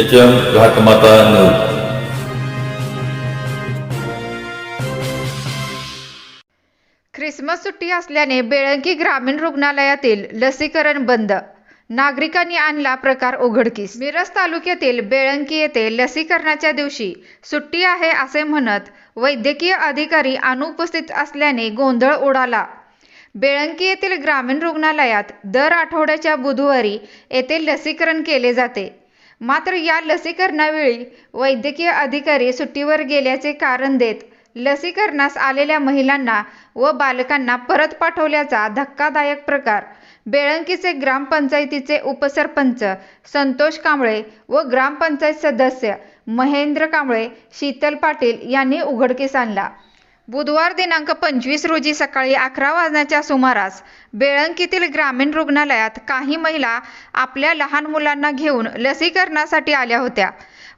H M Ghatmata news Christmas सुट्टी असल्याने बेळंकी ग्रामीण रुग्णालयातील लसीकरण बंद. नागरिकांनी आणला प्रकार उघडकीस. मिरज तालुक्यातील बेळंकी येथे लसीकरणाच्या दिवशी सुट्टी आहे असे म्हणत वैद्यकीय अधिकारी अनुपस्थित असल्याने गोंधळ उडाला. बेळंकी येथील ग्रामीण रुग्णालयात दर आठवड्याच्या बुधवारी येथे लसीकरण केले जाते. मात्र या लसीकरणावेळी वैद्यकीय अधिकारी सुट्टीवर गेल्याचे कारण देत लसीकरणास आलेल्या महिलांना व बालकांना परत पाठवल्याचा धक्कादायक प्रकार. बेळंकीचे ग्रामपंचायतीचे उपसरपंच संतोष कांबळे व ग्रामपंचायत सदस्य महेंद्र कांबळे शीतल पाटील यांनी उघडकीस आणला. बुधवार दिनांक पंचवीस रोजी सकाळी अकरा वाजण्याच्या सुमारास बेळंकीतील ग्रामीण रुग्णालयात काही महिला आपल्या लहान मुलांना घेऊन लसीकरणासाठी आल्या होत्या.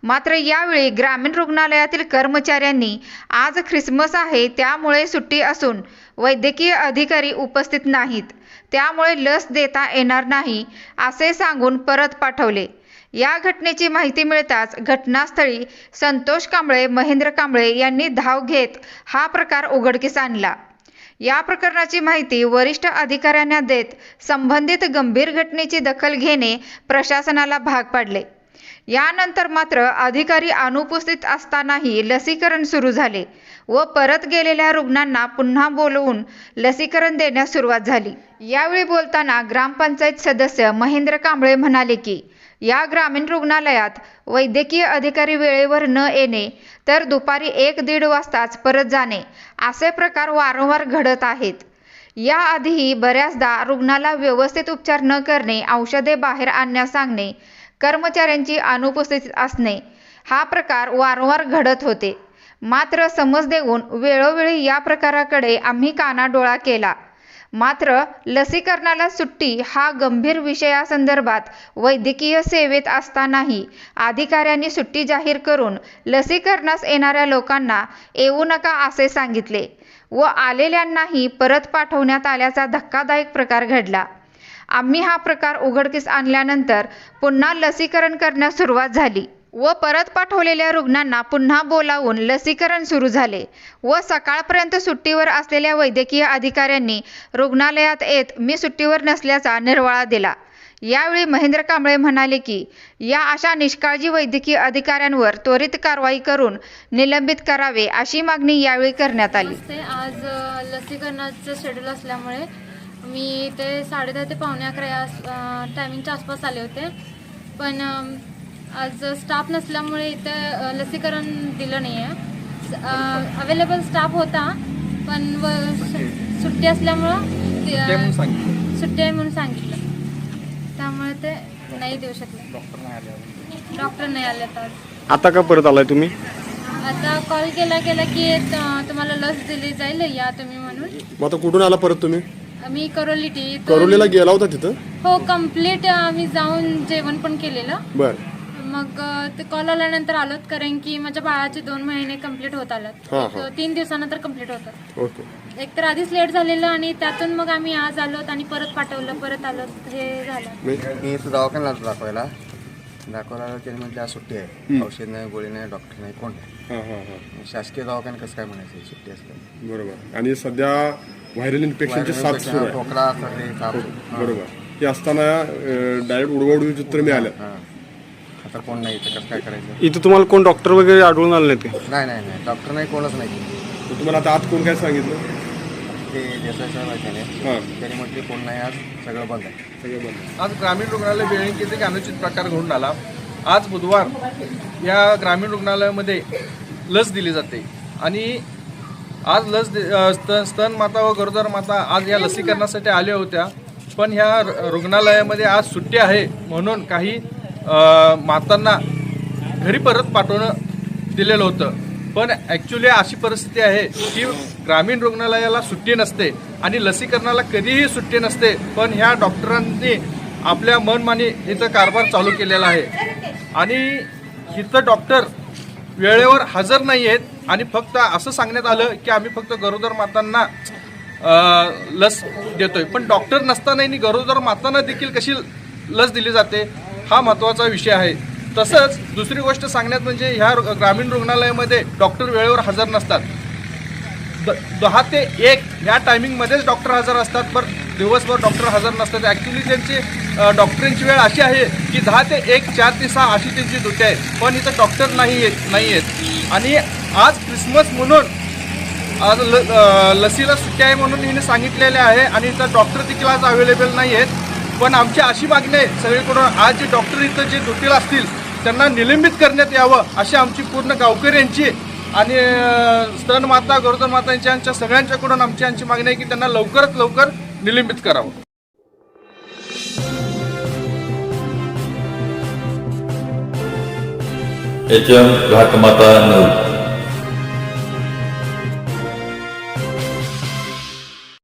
मात्र यावेळी ग्रामीण रुग्णालयातील कर्मचाऱ्यांनी आज ख्रिसमस आहे त्यामुळे सुट्टी असून वैद्यकीय अधिकारी उपस्थित नाहीत. त्यामुळे लस देता येणार नाही असे सांगून परत पाठवले. या घटनेची माहिती मिळताच घटनास्थळी संतोष कांबळे महेंद्र कांबळे यांनी धाव घेत हा प्रकार उघडकीस आणला. या प्रकरणाची माहिती वरिष्ठ अधिकाऱ्यांना देत संबंधित गंभीर घटनेची दखल घेणे प्रशासनाला भाग पाडले. यानंतर मात्र अधिकारी अनुपस्थित असतानाही लसीकरण सुरू झाले व परत गेलेल्या रुग्णांना पुन्हा बोलवून लसीकरण देण्यास सुरुवात झाली. यावेळी बोलताना ग्रामपंचायत सदस्य महेंद्र कांबळे म्हणाले की या ग्रामीण रुग्णालयात वैद्यकीय अधिकारी वेळेवर न येणे तर दुपारी एक दीड वाजताच परत जाणे असे प्रकार वारंवार घडत आहेत. याआधीही बऱ्याचदा रुग्णाला व्यवस्थित उपचार न करणे औषधे बाहेर आणण्यास सांगणे कर्मचाऱ्यांची अनुपस्थित असणे हा प्रकार वारंवार घडत होते. मात्र समज देऊन वेळोवेळी या प्रकाराकडे आम्ही कानाडोळा केला. मात्र लसीकरणाला सुट्टी हा गंभीर विषयासंदर्भात वैद्यकीय सेवेत असतानाही अधिकाऱ्यांनी सुट्टी जाहीर करून लसीकरणास येणाऱ्या लोकांना येऊ नका असे सांगितले व आलेल्यांनाही परत पाठवण्यात आल्याचा धक्कादायक प्रकार घडला. आम्ही हा प्रकार उघडकीस आणल्यानंतर पुन्हा लसीकरण करण्यास सुरुवात झाली. व परत पाठवलेल्या रुग्णांना पुन्हा बोलावून लसीकरण सुरू झाले व सकाळपर्यंत सुट्टीवर असलेल्या वैद्यकीय अधिकाऱ्यांनी रुग्णालयात येत मी सुट्टीवर नसल्याचा निर्वाळा दिला. यावेळी महेंद्र कांबळे म्हणाले की या अशा निष्काळजी वैद्यकीय अधिकाऱ्यांवर त्वरित कारवाई करून निलंबित करावे अशी मागणी यावेळी करण्यात आली. आज लसीकरणाचं शेड्यूल असल्यामुळे मी ते साडेदहा ते पावणे अकरा या टायमिंगच्या आसपास आले होते. पण आज स्टाफ नसल्यामुळे इथे लसीकरण दिलं नाही आहे अवेलेबल स्टाफ होता पण व सु- सुट्टी असल्यामुळं सुट्टी आहे म्हणून सांगितलं. त्यामुळे ते नाही देऊ शकले. डॉक्टर नाही आले तर. आता का परत आलाय तुम्ही? आता कॉल केला गेला की त- तुम्हाला लस दिली जाईल या तुम्ही म्हणून. मग आता कुठून आला परत तुम्ही? मी करोली टी करोलीला गेला होता तिथं? हो कंप्लीट आम्ही जाऊन जेवण पण केलेलं. बर. मग ते कॉल आल्यानंतर आलोत कारण की माझ्या बाळाचे दोन महिने कंप्लीट होत आलात. हा, एक, तीन दिवसानंतर कंप्लीट होतात. ओके. एक तर आधीच लेट झालेलं आणि त्यातून मग आम्ही आज आलोत आणि परत पाठवलं परत आलोत. हे झालं. मी मी इथं दवाखान्याला आलो दाखवायला. दाखवायला आलो त्याने म्हटलं आज सुट्टी आहे. औषध नाही गोळी नाही डॉक्टर नाही कोण नाही. हां हां हां. शासकीय दवाखान्यात कसं काय म्हणायचं सुट्टी असलं बरोबर. आणि सध्या व्हायरल इन्फेक्शनची साथ सुरू आहे. खोकला सर्दी ताप. बरोबर. हे असताना डायरेक्ट उडवाउडवी चित्र मिळालं. हां. आता कोण नाही इथं कसं काय करायचं? इथं तुम्हाला कोण डॉक्टर वगैरे आढळून आले नाही ते नाही नाही नाही. डॉक्टर नाही कोणच नाही. तर तुम्हाला आता आत कोण काय सांगितलं? ते देसाई साहेब आहे त्याने. हां. त्याने म्हटले कोण नाही आज सगळं बंद आहे. सगळं बंद आज ग्रामीण रुग्णालय बेळंकीचे एक अनुचित प्रकार घडून आला. आज बुधवार या ग्रामीण रुग्णालयामध्ये लस दिली जाते. आणि आज लस दे- अ, स्त- स्तन माता व गरोदर माता आज या लसीकरणासाठी आल्या होत्या. पण ह्या र- रुग्णालयामध्ये आज सुट्टी आहे म्हणून काही मातांना घरी परत पाठवणं दिलेलं होतं. पण ॲक्च्युली अशी परिस्थिती आहे की ग्रामीण रुग्णालयाला सुट्टी नसते आणि लसीकरणाला कधीही सुट्टी नसते. पण ह्या डॉक्टरांनी आपल्या मनमानी इथं कारभार चालू केलेला आहे. आणि इथं डॉक्टर वेळेवर हजर नाही आहेत आणि फक्त असं सांगण्यात आलं की आम्ही फक्त गरोदर मातांना लस देतोय. पण डॉक्टर नसतानाही गरोदर मातांना देखील कशी लस दिली जाते? हा महत्त्वाचा विषय आहे. तसंच दुसरी गोष्ट सांगण्यात म्हणजे ह्या रु- ग्रामीण रुग्णालयामध्ये डॉक्टर वेळेवर हजर नसतात. द- दहा ते एक ह्या टायमिंगमध्येच डॉक्टर हजर असतात पण दिवसभर डॉक्टर हजर नसतात. ॲक्च्युली त्यांची डॉक्टरांची वेळ अशी आहे की दहा ते एक चार ते सहा अशी त्यांची ड्युटी आहे. पण इथं डॉक्टर नाही येत नाही आहेत आणि आज क्रिसमस म्हणून आज ल लसीला सुट्टी आहे म्हणून हिने सांगितलेले आहे आणि इथं डॉक्टर देखील आज अवेलेबल नाही आहेत. पण आमची अशी मागणी आहे सगळीकडून आज जे डॉक्टर इथं जे ड्युटीला असतील त्यांना निलंबित करण्यात यावं अशी आमची पूर्ण गावकऱ्यांची आणि स्तन माता गरोदर यांच्या सगळ्यांच्याकडून आमची यांची मागणी आहे की त्यांना लवकरात लवकर निलंबित करावं. H M Ghatmata news